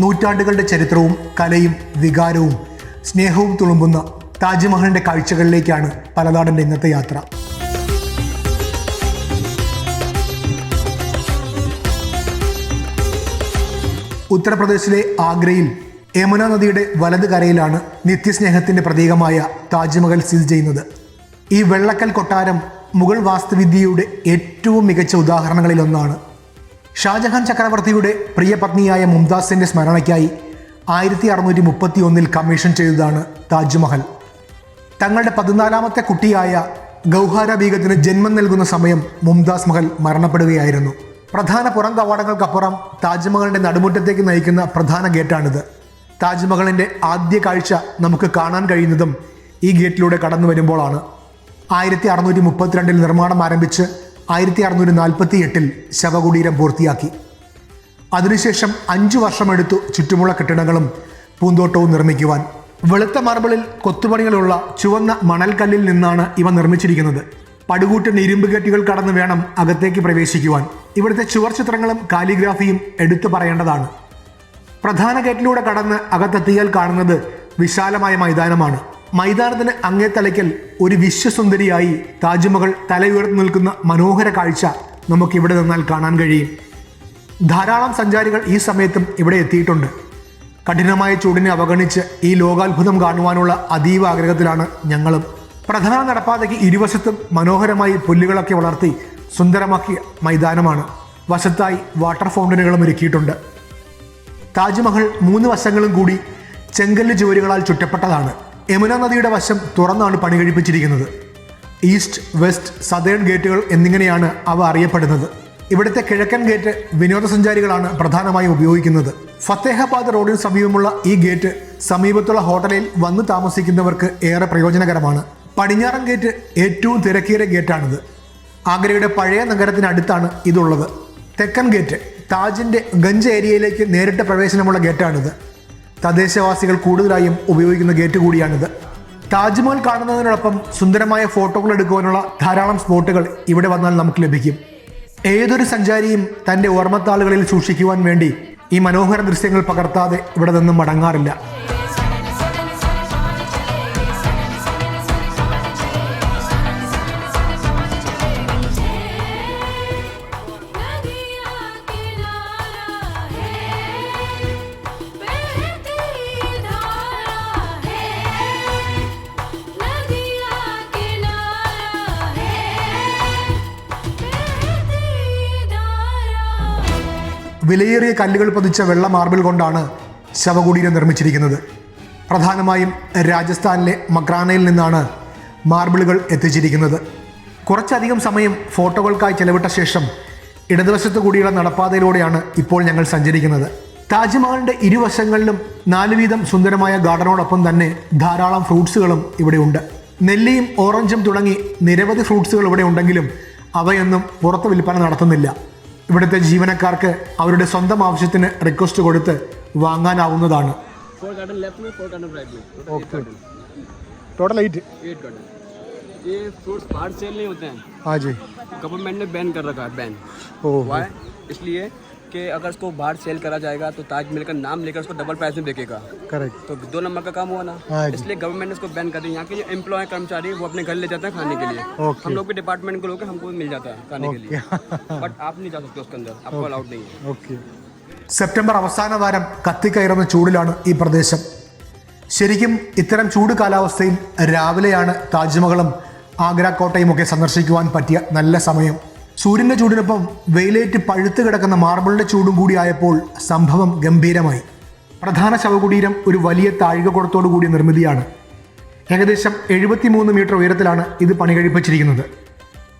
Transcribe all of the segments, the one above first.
നൂറ്റാണ്ടുകളുടെ ചരിത്രവും കലയും വികാരവും സ്നേഹവും തുളുമ്പുന്ന താജ്മഹലിന്റെ കാഴ്ചകളിലേക്കാണ് പലനാടന്റെ ഇന്നത്തെ യാത്ര. ഉത്തർപ്രദേശിലെ ആഗ്രയിൽ യമുന നദിയുടെ വലത് കരയിലാണ് നിത്യസ്നേഹത്തിന്റെ പ്രതീകമായ താജ്മഹൽ സ്ഥിതി ചെയ്യുന്നത്. ഈ വെള്ളക്കൽ കൊട്ടാരം മുഗൾ വാസ്തുവിദ്യയുടെ ഏറ്റവും മികച്ച ഉദാഹരണങ്ങളിലൊന്നാണ്. ഷാജഹാൻ ചക്രവർത്തിയുടെ പ്രിയ പത്നിയായ മുംതാസിന്റെ സ്മരണയ്ക്കായി ആയിരത്തി അറുന്നൂറ്റി മുപ്പത്തി ഒന്നിൽ കമ്മീഷൻ ചെയ്തതാണ് താജ്മഹൽ. തങ്ങളുടെ പതിനാലാമത്തെ കുട്ടിയായ ഗൗഹാര ബീഗത്തിന് ജന്മം നൽകുന്ന സമയം മുംതാസ് മഹൽ മരണപ്പെടുകയായിരുന്നു. പ്രധാന പുറം കവാടങ്ങൾക്കപ്പുറം താജ്മഹലിന്റെ നടുമുറ്റത്തേക്ക് നയിക്കുന്ന പ്രധാന ഗേറ്റാണിത്. താജ്മഹലിന്റെ ആദ്യ കാഴ്ച നമുക്ക് കാണാൻ കഴിയുന്നതും ഈ ഗേറ്റിലൂടെ കടന്നു വരുമ്പോഴാണ് ആയിരത്തി അറുന്നൂറ്റി മുപ്പത്തിരണ്ടിൽ നിർമ്മാണം ആരംഭിച്ച് ആയിരത്തി അറുന്നൂറ്റി നാൽപ്പത്തി എട്ടിൽ ശവകുടീരം പൂർത്തിയാക്കി. അതിനുശേഷം അഞ്ചു വർഷമെടുത്തു ചുറ്റുമുള്ള കെട്ടിടങ്ങളും പൂന്തോട്ടവും നിർമ്മിക്കുവാൻ. വെളുത്ത മാർബിളിൽ കൊത്തുപണികളുള്ള ചുവന്ന മണൽക്കല്ലിൽ നിന്നാണ് ഇവ നിർമ്മിച്ചിരിക്കുന്നത്. പടുകൂറ്റൻ ഇരുമ്പ് കെട്ടുകൾ കടന്ന് വേണം അകത്തേക്ക് പ്രവേശിക്കുവാൻ. ഇവിടുത്തെ ചുവർ ചിത്രങ്ങളും കാലിഗ്രാഫിയും എടുത്തു പറയേണ്ടതാണ്. പ്രധാന ഗേറ്റിലൂടെ കടന്ന് അകത്തെത്തിയാൽ കാണുന്നത് വിശാലമായ മൈതാനമാണ്. മൈതാനത്തിന് അങ്ങേ തലയ്ക്കൽ ഒരു വിശ്വസുന്ദരിയായി താജ്മഹൽ തലയുയർത്തി നിൽക്കുന്ന മനോഹര കാഴ്ച നമുക്ക് ഇവിടെ നിന്നാൽ കാണാൻ കഴിയും. ധാരാളം സഞ്ചാരികൾ ഈ സമയത്തും ഇവിടെ എത്തിയിട്ടുണ്ട്. കഠിനമായ ചൂടിനെ അവഗണിച്ച് ഈ ലോകാത്ഭുതം കാണുവാനുള്ള അതീവ ആഗ്രഹത്തിലാണ് ഞങ്ങളും. പ്രധാന നടപ്പാതയ്ക്ക് ഇരുവശത്തും മനോഹരമായി പുല്ലുകളൊക്കെ വളർത്തി സുന്ദരമാക്കിയ മൈതാനമാണ്. വശത്തായി വാട്ടർ ഫൗണ്ടനുകളും ഒരുക്കിയിട്ടുണ്ട്. താജ്മഹൽ മൂന്ന് വശങ്ങളും കൂടി ചെങ്കല്ല് ചുവരുകളാൽ ചുറ്റപ്പെട്ടതാണ്. യമുന നദിയുടെ വശം തുറന്നാണ് പണി കഴിപ്പിച്ചിരിക്കുന്നത്. ഈസ്റ്റ് വെസ്റ്റ് സദേൺ ഗേറ്റുകൾ എന്നിങ്ങനെയാണ് അവ അറിയപ്പെടുന്നത്. ഇവിടുത്തെ കിഴക്കൻ ഗേറ്റ് വിനോദസഞ്ചാരികളാണ് പ്രധാനമായും ഉപയോഗിക്കുന്നത്. ഫത്തേഹബാദ് റോഡിന് സമീപമുള്ള ഈ ഗേറ്റ് സമീപത്തുള്ള ഹോട്ടലിൽ വന്ന് താമസിക്കുന്നവർക്ക് ഏറെ പ്രയോജനകരമാണ്. പടിഞ്ഞാറൻ ഗേറ്റ് ഏറ്റവും തിരക്കേറിയ ഗേറ്റാണിത്. ആഗ്രയുടെ പഴയ നഗരത്തിനടുത്താണ് ഇതുള്ളത്. തെക്കൻ ഗേറ്റ് താജിന്റെ ഗഞ്ച് ഏരിയയിലേക്ക് നേരിട്ട് പ്രവേശനമുള്ള ഗേറ്റാണിത്. തദ്ദേശവാസികൾ കൂടുതലായും ഉപയോഗിക്കുന്ന ഗേറ്റ് കൂടിയാണിത്. താജ്മഹൽ കാണുന്നതിനോടൊപ്പം സുന്ദരമായ ഫോട്ടോകൾ എടുക്കുവാനുള്ള ധാരാളം സ്പോട്ടുകൾ ഇവിടെ വന്നാൽ നമുക്ക് ലഭിക്കും. ഏതൊരു സഞ്ചാരിയും തന്റെ ഓർമ്മത്താളുകളിൽ സൂക്ഷിക്കുവാൻ വേണ്ടി ഈ മനോഹര ദൃശ്യങ്ങൾ പകർത്താതെ ഇവിടെ നിന്നും മടങ്ങാറില്ല. വിലയേറിയ കല്ലുകൾ പതിച്ച വെള്ള മാർബിൾ കൊണ്ടാണ് ശവകുടീരം നിർമ്മിച്ചിരിക്കുന്നത്. പ്രധാനമായും രാജസ്ഥാനിലെ മക്രാനയിൽ നിന്നാണ് മാർബിളുകൾ എത്തിച്ചിരിക്കുന്നത്. കുറച്ചധികം സമയം ഫോട്ടോകൾക്കായി ചെലവിട്ട ശേഷം ഇടതുവശത്തു കൂടിയുള്ള നടപ്പാതയിലൂടെയാണ് ഇപ്പോൾ ഞങ്ങൾ സഞ്ചരിക്കുന്നത്. താജ്മഹലിന്റെ ഇരുവശങ്ങളിലും നാല് വീതം സുന്ദരമായ ഗാർഡനോടൊപ്പം തന്നെ ധാരാളം ഫ്രൂട്ട്സുകളും ഇവിടെയുണ്ട് നെല്ലിയും ഓറഞ്ചും തുടങ്ങി നിരവധി ഫ്രൂട്ട്സുകൾ ഇവിടെ ഉണ്ടെങ്കിലും അവയൊന്നും പുറത്ത് വിൽപ്പന നടത്തുന്നില്ല. ഇവിടുത്തെ ജീവനക്കാർക്ക് അവരുടെ സ്വന്തം ആവശ്യത്തിന് റിക്വസ്റ്റ് കൊടുത്ത് വാങ്ങാനാവുന്നതാണ് फोर कार्टन लेफ्ट में फोर कार्टन राइट में okay total eight eight carton ये फ्रूट्स बाहर सेल नहीं होते हैं हाँ जी गवर्नमेंट ने बैन कर रखा है बैन ओ वाई इसलिए कि अगर इसको बाहर सेल करा जाएगा तो ताजमहल का नाम लेकर उसको डबल प्राइस में बेचेगा करेक्ट तो दो नंबर का काम हुआ ना हाँ जी। इसलिए गवर्नमेंट ने इसको बैन कर दिया यहाँ के जो एम्प्लॉय कर्मचारी हैं, वो अपने घर ले जाते हैं खाने के लिए ओके। हम लोग भी डिपार्टमेंट के लोग हैं हमको भी मिल जाता है खाने के लिए ओके बट आप नहीं जा सकते उसके अंदर आपको अलाउड नहीं है ഓക്കെ സെപ്റ്റംബർ അവസാന വാരം കത്തിക്കയറുന്ന ചൂടിലാണ് ഈ പ്രദേശം ശരിക്കും ഇത്തരം ചൂട് കാലാവസ്ഥയിൽ രാവിലെയാണ് താജ്മഹലും ആഗ്ര കോട്ടയും ഒക്കെ സന്ദർശിക്കുവാൻ പറ്റിയ നല്ല സമയം സൂര്യന്റെ ചൂടിനൊപ്പം വെയിലേറ്റ് പഴുത്ത് കിടക്കുന്ന മാർബിളിന്റെ ചൂടും കൂടി ആയപ്പോൾ സംഭവം ഗംഭീരമായി. പ്രധാന ശവകുടീരം ഒരു വലിയ താഴികക്കുടത്തോടു കൂടിയ നിർമ്മിതിയാണ്. ഏകദേശം എഴുപത്തിമൂന്ന് മീറ്റർ ഉയരത്തിലാണ് ഇത് പണി കഴിപ്പിച്ചിരിക്കുന്നത്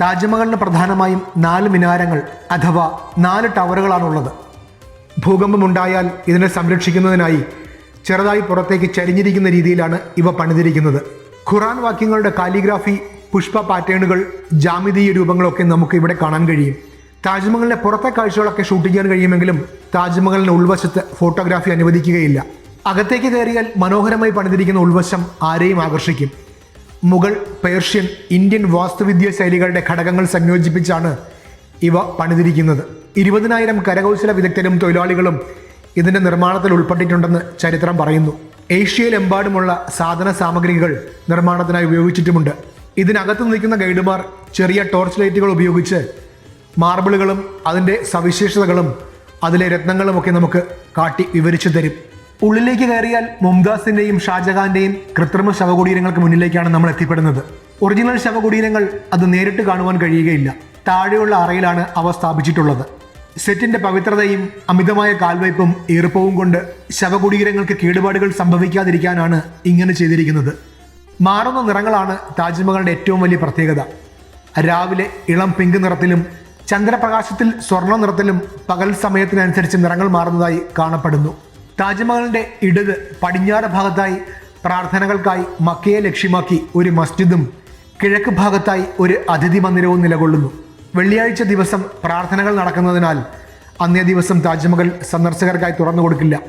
താജ്മഹലിന് പ്രധാനമായും നാല് മിനാരങ്ങൾ അഥവാ നാല് ടവറുകളാണുള്ളത്. ഭൂകമ്പമുണ്ടായാൽ ഇതിനെ സംരക്ഷിക്കുന്നതിനായി ചെറുതായി പുറത്തേക്ക് ചരിഞ്ഞിരിക്കുന്ന രീതിയിലാണ് ഇവ പണിതിരിക്കുന്നത്. ഖുറാൻ വാക്യങ്ങളുടെ കാലിഗ്രാഫി പുഷ്പ പാറ്റേണുകൾ ജാമിതീയ രൂപങ്ങളൊക്കെ നമുക്ക് ഇവിടെ കാണാൻ കഴിയും. താജ്മഹലിന്റെ പുറത്തെ കാഴ്ചകളൊക്കെ ഷൂട്ട് ചെയ്യാൻ കഴിയുമെങ്കിലും താജ്മഹലിന്റെ ഉൾവശത്ത് ഫോട്ടോഗ്രാഫി അനുവദിക്കുകയില്ല. അകത്തേക്ക് കയറിയാൽ മനോഹരമായി പണിതിരിക്കുന്ന ഉൾവശം ആരെയും ആകർഷിക്കും. മുഗൾ പേർഷ്യൻ ഇന്ത്യൻ വാസ്തുവിദ്യ ശൈലികളുടെ ഘടകങ്ങൾ സംയോജിപ്പിച്ചാണ് ഇവ പണിതിരിക്കുന്നത്. ഇരുപതിനായിരം കരകൗശല വിദഗ്ധരും തൊഴിലാളികളും ഇതിന്റെ നിർമ്മാണത്തിൽ ഉൾപ്പെട്ടിട്ടുണ്ടെന്ന് ചരിത്രം പറയുന്നു. ഏഷ്യയിലെമ്പാടുമുള്ള സാധന സാമഗ്രികൾ നിർമ്മാണത്തിനായി ഉപയോഗിച്ചിട്ടുമുണ്ട്. ഇതിനകത്ത് നിൽക്കുന്ന ഗൈഡുമാർ ചെറിയ ടോർച്ച് ലൈറ്റുകൾ ഉപയോഗിച്ച് മാർബിളുകളും അതിന്റെ സവിശേഷതകളും അതിലെ രത്നങ്ങളും ഒക്കെ നമുക്ക് കാട്ടി വിവരിച്ചു തരും. ഉള്ളിലേക്ക് കയറിയാൽ മുംതാസിന്റെയും ഷാജഹാന്റെയും കൃത്രിമ ശവകുടീരങ്ങൾക്ക് മുന്നിലേക്കാണ് നമ്മൾ എത്തിപ്പെടുന്നത്. ഒറിജിനൽ ശവകുടീരങ്ങൾ അത് നേരിട്ട് കാണുവാൻ കഴിയുകയില്ല. താഴെയുള്ള അറയിലാണ് അവ സ്ഥാപിച്ചിട്ടുള്ളത്. സെറ്റിന്റെ പവിത്രതയും അമിതമായ കാൽവയ്പും ഈർപ്പവും കൊണ്ട് ശവകുടീരങ്ങൾക്ക് കേടുപാടുകൾ സംഭവിക്കാതിരിക്കാനാണ് ഇങ്ങനെ ചെയ്തിരിക്കുന്നത്. മാറുന്ന നിറങ്ങളാണ് താജ്മഹലിന്റെ ഏറ്റവും വലിയ പ്രത്യേകത. രാവിലെ ഇളം പിങ്ക് നിറത്തിലും ചന്ദ്രപ്രകാശത്തിൽ സ്വർണ നിറത്തിലും പകൽ സമയത്തിനനുസരിച്ച് നിറങ്ങൾ മാറുന്നതായി കാണപ്പെടുന്നു. താജ്മഹലിന്റെ ഇടത് പടിഞ്ഞാറ് ഭാഗത്തായി പ്രാർത്ഥനകൾക്കായി മക്കയെ ലക്ഷ്യമാക്കി ഒരു മസ്ജിദും കിഴക്ക് ഭാഗത്തായി ഒരു അതിഥി മന്ദിരവും നിലകൊള്ളുന്നു. വെള്ളിയാഴ്ച ദിവസം പ്രാർത്ഥനകൾ നടക്കുന്നതിനാൽ അന്നേ ദിവസം താജ്മഹൽ സന്ദർശകർക്കായി തുറന്നു കൊടുക്കില്ല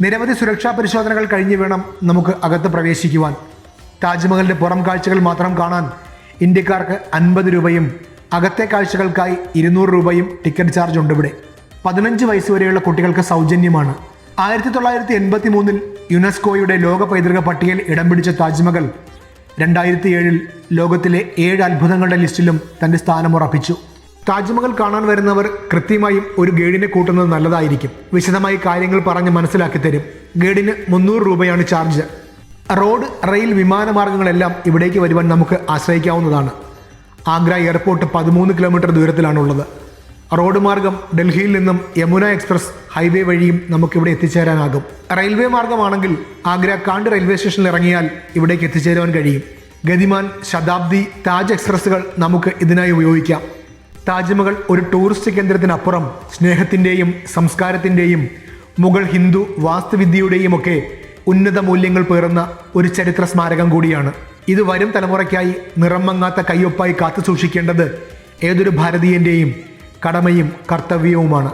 നിരവധി സുരക്ഷാ പരിശോധനകൾ കഴിഞ്ഞ് വേണം നമുക്ക് അകത്ത് പ്രവേശിക്കുവാൻ. താജ്മഹലിന്റെ പുറം കാഴ്ചകൾ മാത്രം കാണാൻ ഇന്ത്യക്കാർക്ക് അൻപത് രൂപയും അകത്തെ കാഴ്ചകൾക്കായി ഇരുന്നൂറ് രൂപയും ടിക്കറ്റ് ചാർജ് ഉണ്ട് ഇവിടെ. പതിനഞ്ച് വയസ്സ് വരെയുള്ള കുട്ടികൾക്ക് സൗജന്യമാണ്. ആയിരത്തി തൊള്ളായിരത്തി എൺപത്തി മൂന്നിൽ യുനെസ്കോയുടെ ലോക പൈതൃക പട്ടികയിൽ ഇടം പിടിച്ച താജ്മഹൽ രണ്ടായിരത്തി ഏഴിൽ ലോകത്തിലെ ഏഴ് അത്ഭുതങ്ങളുടെ ലിസ്റ്റിലും തന്റെ സ്ഥാനം ഉറപ്പിച്ചു. താജ്മഹൽ കാണാൻ വരുന്നവർ കൃത്യമായും ഒരു ഗൈഡിനെ കൂട്ടുന്നത് നല്ലതായിരിക്കും. വിശദമായി കാര്യങ്ങൾ പറഞ്ഞ് മനസ്സിലാക്കി തരും. ഗൈഡിന് മുന്നൂറ് രൂപയാണ് ചാർജ്. റോഡ് റെയിൽ വിമാനമാർഗങ്ങളെല്ലാം ഇവിടേക്ക് വരുവാൻ നമുക്ക് ആശ്രയിക്കാവുന്നതാണ്. ആഗ്ര എയർപോർട്ട് പതിമൂന്ന് കിലോമീറ്റർ ദൂരത്തിലാണുള്ളത്. റോഡ് മാർഗം ഡൽഹിയിൽ നിന്നും യമുന എക്സ്പ്രസ് ഹൈവേ വഴിയും നമുക്കിവിടെ എത്തിച്ചേരാനാകും. റെയിൽവേ മാർഗമാണെങ്കിൽ ആഗ്ര കാണ്ട് റെയിൽവേ സ്റ്റേഷനിൽ ഇറങ്ങിയാൽ ഇവിടേക്ക് എത്തിച്ചേരുവാൻ കഴിയും. ഗതിമാൻ ശതാബ്ദി താജ് എക്സ്പ്രസ്സുകൾ നമുക്ക് ഇതിനായി ഉപയോഗിക്കാം. താജ്മഹൽ ഒരു ടൂറിസ്റ്റ് കേന്ദ്രത്തിനപ്പുറം സ്നേഹത്തിന്റെയും സംസ്കാരത്തിന്റെയും മുഗൾ ഹിന്ദു വാസ്തുവിദ്യയുടെയും ഒക്കെ ഉന്നത മൂല്യങ്ങൾ പേറുന്ന ഒരു ചരിത്ര സ്മാരകം കൂടിയാണ്. ഇത് വരും തലമുറയ്ക്കായി നിറം മങ്ങാത്ത കയ്യൊപ്പായി കാത്തു സൂക്ഷിക്കേണ്ടത് ഏതൊരു ഭാരതീയന്റെയും കടമയും കർത്തവ്യവുമാണ്.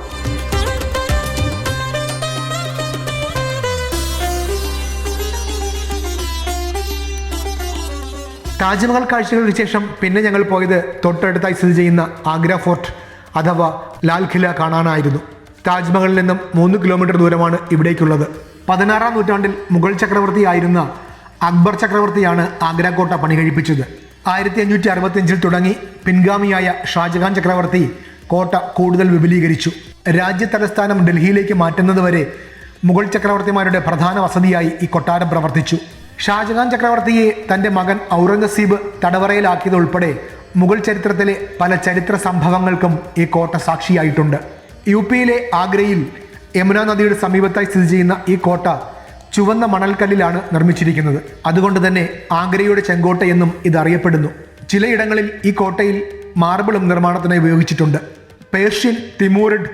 താജ്മഹൽ കാഴ്ചകൾക്ക് ശേഷം പിന്നെ ഞങ്ങൾ പോയത് തൊട്ടടുത്തായി സ്ഥിതി ചെയ്യുന്ന ആഗ്ര ഫോർട്ട് അഥവാ ലാൽ ഖില കാണാനായിരുന്നു. താജ്മഹലിൽ നിന്നും മൂന്ന് കിലോമീറ്റർ ദൂരമാണ് ഇവിടേക്കുള്ളത്. പതിനാറാം നൂറ്റാണ്ടിൽ മുഗൾ ചക്രവർത്തിയായിരുന്ന അക്ബർ ചക്രവർത്തിയാണ് ആഗ്ര കോട്ട പണി കഴിപ്പിച്ചത്. ആയിരത്തി അഞ്ഞൂറ്റി അറുപത്തിയഞ്ചിൽ തുടങ്ങി പിൻഗാമിയായ ഷാജഹാൻ ചക്രവർത്തി കോട്ട കൂടുതൽ വിപുലീകരിച്ചു. രാജ്യ തലസ്ഥാനം ഡൽഹിയിലേക്ക് മാറ്റുന്നതുവരെ മുഗൾ ചക്രവർത്തിമാരുടെ പ്രധാന വസതിയായി ഈ കൊട്ടാരം പ്രവർത്തിച്ചു. ഷാജഹാൻ ചക്രവർത്തിയെ തന്റെ മകൻ ഔറംഗസീബ് തടവറയിലാക്കിയതുൾപ്പെടെ മുഗൾ ചരിത്രത്തിലെ പല ചരിത്ര സംഭവങ്ങൾക്കും ഈ കോട്ട സാക്ഷിയായിട്ടുണ്ട്. യു പിയിലെ ആഗ്രയിൽ യമുന നദിയുടെ സമീപത്തായി സ്ഥിതി ചെയ്യുന്ന ഈ കോട്ട ചുവന്ന മണൽക്കല്ലിലാണ് നിർമ്മിച്ചിരിക്കുന്നത്. അതുകൊണ്ട് തന്നെ ആഗ്രയുടെ ചെങ്കോട്ട എന്നും ഇത് അറിയപ്പെടുന്നു ചിലയിടങ്ങളിൽ ഈ കോട്ടയിൽ മാർബിളും നിർമ്മാണത്തിനായി ഉപയോഗിച്ചിട്ടുണ്ട്. പേർഷ്യൻ തിമൂറിഡ്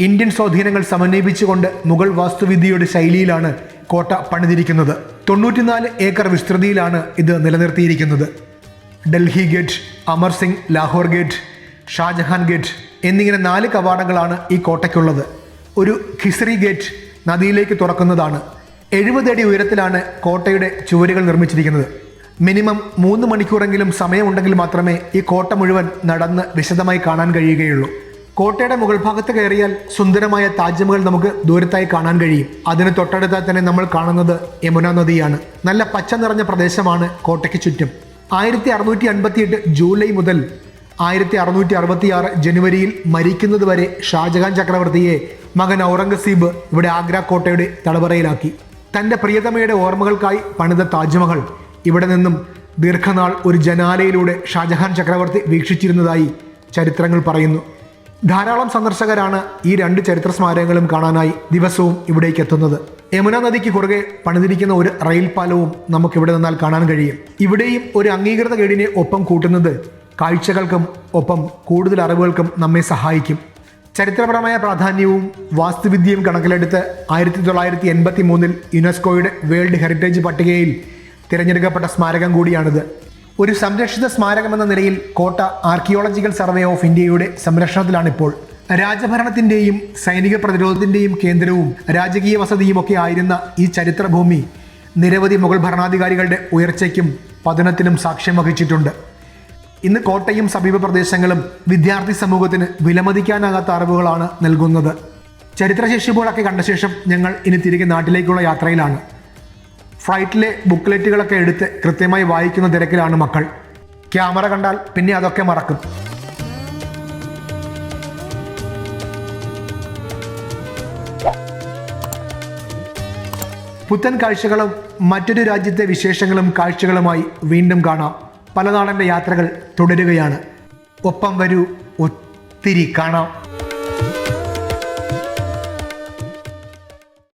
ഇന്ത്യൻ സ്വാധീനങ്ങൾ സമന്വയിപ്പിച്ചുകൊണ്ട് മുഗൾ വാസ്തുവിദ്യയുടെ ശൈലിയിലാണ് കോട്ട പണിതിരിക്കുന്നത്. തൊണ്ണൂറ്റിനാല് ഏക്കർ വിസ്തൃതിയിലാണ് ഇത് നിലനിർത്തിയിരിക്കുന്നത്. Delhi gate Amar Singh Lahore gate Shahjahan gate എന്നിങ്ങനെ നാല് കവാടങ്ങളാണ് ഈ കോട്ടയ്ക്കുള്ളത്. ഒരു ഖിസറി ഗേറ്റ് നദിയിലേക്ക് തുറക്കുന്നതാണ്. എഴുപത് അടി ഉയരത്തിലാണ് കോട്ടയുടെ ചുവരുകൾ നിർമ്മിച്ചിരിക്കുന്നത്. മിനിമം മൂന്ന് മണിക്കൂറെങ്കിലും സമയമുണ്ടെങ്കിൽ മാത്രമേ ഈ കോട്ട മുഴുവൻ നടന്ന് വിശദമായി കാണാൻ കഴിയുകയുള്ളൂ. കോട്ടയുടെ മുകൾ ഭാഗത്ത് കയറിയാൽ സുന്ദരമായ താജ്മഹൽ നമുക്ക് ദൂരത്തായി കാണാൻ കഴിയും. അതിന് തൊട്ടടുത്താൽ തന്നെ നമ്മൾ കാണുന്നത് യമുന നദിയാണ്. നല്ല പച്ച നിറഞ്ഞ പ്രദേശമാണ് കോട്ടയ്ക്ക് ചുറ്റും. ആയിരത്തി അറുന്നൂറ്റി അൻപത്തിയെട്ട് ജൂലൈ മുതൽ ആയിരത്തി അറുന്നൂറ്റി അറുപത്തിയാറ് ജനുവരിയിൽ മരിക്കുന്നതുവരെ ഷാജഹാൻ ചക്രവർത്തിയെ മകൻ ഔറംഗസീബ് ഇവിടെ ആഗ്ര കോട്ടയുടെ തടവറയിലാക്കി. തന്റെ പ്രിയതമയുടെ ഓർമ്മകൾക്കായി പണിത താജ്മഹൽ ഇവിടെ നിന്നും ദീർഘനാൾ ഒരു ജനാലയിലൂടെ ഷാജഹാൻ ചക്രവർത്തി വീക്ഷിച്ചിരുന്നതായി ചരിത്രങ്ങൾ പറയുന്നു. ധാരാളം സന്ദർശകരാണ് ഈ രണ്ട് ചരിത്ര സ്മാരകങ്ങളും കാണാനായി ദിവസവും ഇവിടേക്ക് എത്തുന്നത്. യമുന നദിക്ക് കുറുകെ പണിതിരിക്കുന്ന ഒരു റെയിൽ പാലവും നമുക്ക് ഇവിടെ നിന്നാൽ കാണാൻ കഴിയും. ഇവിടെയും ഒരു അംഗീകൃത ഗൈഡിനെ ഒപ്പം കൂട്ടുന്നത് കാഴ്ചകൾക്കും ഒപ്പം കൂടുതൽ അറിവുകൾക്കും നമ്മെ സഹായിക്കും. ചരിത്രപരമായ പ്രാധാന്യവും വാസ്തുവിദ്യയും കണക്കിലെടുത്ത് ആയിരത്തി തൊള്ളായിരത്തി എൺപത്തി മൂന്നിൽ യുനെസ്കോയുടെ വേൾഡ് ഹെറിറ്റേജ് പട്ടികയിൽ തിരഞ്ഞെടുക്കപ്പെട്ട സ്മാരകം കൂടിയാണിത്. ഒരു സംരക്ഷിത സ്മാരകമെന്ന നിലയിൽ കോട്ട ആർക്കിയോളജിക്കൽ സർവേ ഓഫ് ഇന്ത്യയുടെ സംരക്ഷണത്തിലാണിപ്പോൾ. രാജഭരണത്തിന്റെയും സൈനിക പ്രതിരോധത്തിന്റെയും കേന്ദ്രവും രാജകീയ വസതിയും ഒക്കെ ആയിരുന്ന ഈ ചരിത്രഭൂമി നിരവധി മുഗൾ ഭരണാധികാരികളുടെ ഉയർച്ചയ്ക്കും പതനത്തിനും സാക്ഷ്യം വഹിച്ചിട്ടുണ്ട്. ഇന്ന് കോട്ടയും സമീപ പ്രദേശങ്ങളും വിദ്യാർത്ഥി സമൂഹത്തിന് വിലമതിക്കാനാകാത്ത അറിവുകളാണ് നൽകുന്നത്. ചരിത്രശേഷിപ്പുകളൊക്കെ കണ്ട ശേഷം ഞങ്ങൾ ഇനി തിരികെ നാട്ടിലേക്കുള്ള യാത്രയിലാണ്. ഫ്ലൈറ്റിലെ ബുക്ക്ലെറ്റുകളൊക്കെ എടുത്ത് കൃത്യമായി വായിക്കുന്ന തിരക്കിലാണ് മക്കൾ. ക്യാമറ കണ്ടാൽ പിന്നെ അതൊക്കെ മറക്കും. പുത്തൻ കാഴ്ചകളും മറ്റൊരു രാജ്യത്തെ വിശേഷങ്ങളും കാഴ്ചകളുമായി വീണ്ടും കാണാം. പലനാടന്റെ യാത്രകൾ തുടരുകയാണ്. ഒപ്പം വരൂ ഒത്തിരി കാണാം.